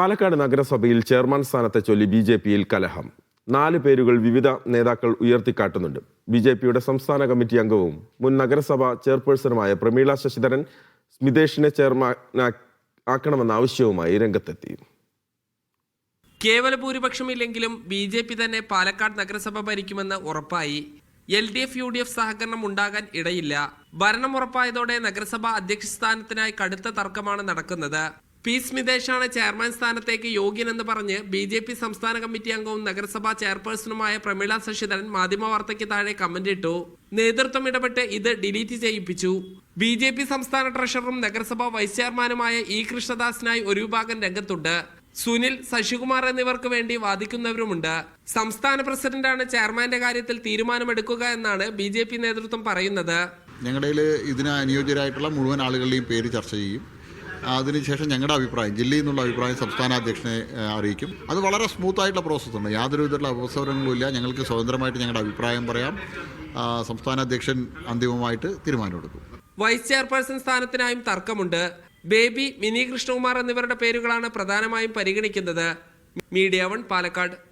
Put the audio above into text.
പാലക്കാട് നഗരസഭയിൽ ചെയർമാൻ സ്ഥാനത്തെ ചൊല്ലി ബി ജെ പിയിൽ കലഹം. നാല് പേരുകൾ വിവിധ നേതാക്കൾ ഉയർത്തിക്കാട്ടുന്നുണ്ട്. ബി ജെ പിയുടെ സംസ്ഥാന കമ്മിറ്റി അംഗവും മുൻ നഗരസഭ ചെയർപേഴ്സണുമായ പ്രമീള ശശിധരൻ സ്മിതേഷിനെ ചെയർമാൻ ആക്കണമെന്ന ആവശ്യവുമായി രംഗത്തെത്തി. കേവല ഭൂരിപക്ഷമില്ലെങ്കിലും ബി ജെ പി തന്നെ പാലക്കാട് നഗരസഭ ഭരിക്കുമെന്ന് ഉറപ്പായി. L D F U D F സഹകരണം ഉണ്ടാകാൻ ഇടയില്ല. ഭരണം ഉറപ്പായതോടെ നഗരസഭ അധ്യക്ഷ സ്ഥാനത്തിനായി കടുത്ത തർക്കമാണ് നടക്കുന്നത്. പി സ്മിതേഷാണ് ചെയർമാൻ സ്ഥാനത്തേക്ക് യോഗ്യനെന്ന് പറഞ്ഞ് ബി ജെ പി സംസ്ഥാന കമ്മിറ്റി അംഗവും നഗരസഭാ ചെയർപേഴ്സണുമായ പ്രമീള ശശിധരൻ മാധ്യമവാർത്തയ്ക്ക് താഴെ കമന്റ് ഇട്ടു. നേതൃത്വം ഇടപെട്ട് ഇത് ഡിലീറ്റ് ചെയ്യിപ്പിച്ചു. ബി ജെ പി സംസ്ഥാന ട്രഷററും നഗരസഭാ വൈസ് ചെയർമാനുമായ ഇ കൃഷ്ണദാസിനായി ഒരു വിഭാഗം രംഗത്തുണ്ട്. സുനിൽ ശശികുമാർ എന്നിവർക്ക് വേണ്ടി വാദിക്കുന്നവരുമുണ്ട്. സംസ്ഥാന പ്രസിഡന്റാണ് ചെയർമാന്റെ കാര്യത്തിൽ തീരുമാനമെടുക്കുക എന്നാണ് ബി ജെ പി നേതൃത്വം പറയുന്നത്. ഞങ്ങളുടെ ഇതിന് അനുയോജ്യരായിട്ടുള്ള മുഴുവൻ ആളുകളുടെയും പേര് ചർച്ച ചെയ്യും. അതിനുശേഷം ഞങ്ങളുടെ അഭിപ്രായം ജില്ലയിൽ നിന്നുള്ള അഭിപ്രായം സംസ്ഥാന അധ്യക്ഷനെ അറിയിക്കും. അത് വളരെ സ്മൂത്തായിട്ടുള്ള പ്രോസസ്സുണ്ട് യാതൊരു വിധത്തിലുള്ള അവസരങ്ങളും ഇല്ല. ഞങ്ങൾക്ക് സ്വതന്ത്രമായിട്ട് ഞങ്ങളുടെ അഭിപ്രായം പറയാം. സംസ്ഥാന അധ്യക്ഷൻ അന്തിമമായിട്ട് തീരുമാനമെടുക്കും വൈസ് ചെയർപേഴ്സൺ സ്ഥാനത്തിനായും തർക്കമുണ്ട്. ബേബി മിനി കൃഷ്ണകുമാർ എന്നിവരുടെ പേരുകളാണ് പ്രധാനമായും പരിഗണിക്കുന്നത്. Media one Palakkad.